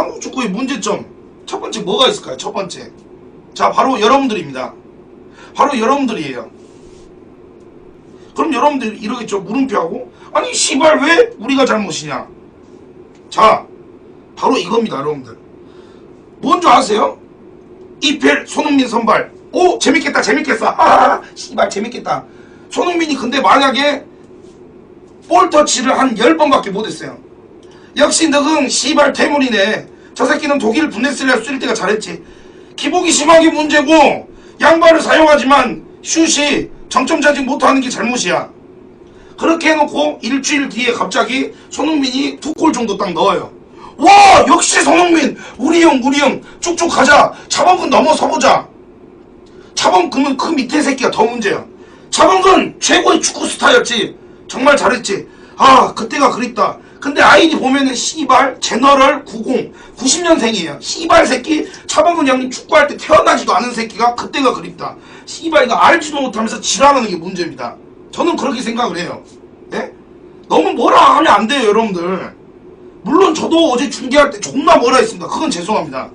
한국 축구의 문제점 첫 번째 뭐가 있을까요? 첫 번째 자 바로 여러분들입니다. 바로 여러분들이에요. 그럼 여러분들 이러겠죠 물음표하고 아니 씨발 왜 우리가 잘못이냐? 자 바로 이겁니다 여러분들. 뭔 줄 아세요? 이펠 손흥민 선발. 오 재밌겠다 재밌겠어. 하하하 씨발 재밌겠다. 손흥민이 근데 만약에 볼 터치를 한 10번밖에 못했어요. 역시 너는 씨발 태물이네. 저 새끼는 독일 분데스리가 쓸 때가 잘했지. 기복이 심하게 문제고 양발을 사용하지만 슛이 정점 차지 못하는 게 잘못이야. 그렇게 해놓고 일주일 뒤에 갑자기 손흥민이 두 골 정도 딱 넣어요. 와 역시 손흥민 우리 형 우리 형 쭉쭉 가자 차범근 넘어서보자 차범근은 그 밑에 새끼가 더 문제야 차범근 최고의 축구 스타였지 정말 잘했지 아 그때가 그립다 근데 아이디 보면은 씨발 제너럴 90 90년생이에요 씨발 새끼 차범근 형님 축구할 때 태어나지도 않은 새끼가 그때가 그립다 씨발 이거 알지도 못하면서 지랄하는 게 문제입니다 저는 그렇게 생각을 해요 예? 너무 뭐라 하면 안 돼요 여러분들 물론 저도 어제 중계할 때 존나 뭐라 했습니다. 그건 죄송합니다.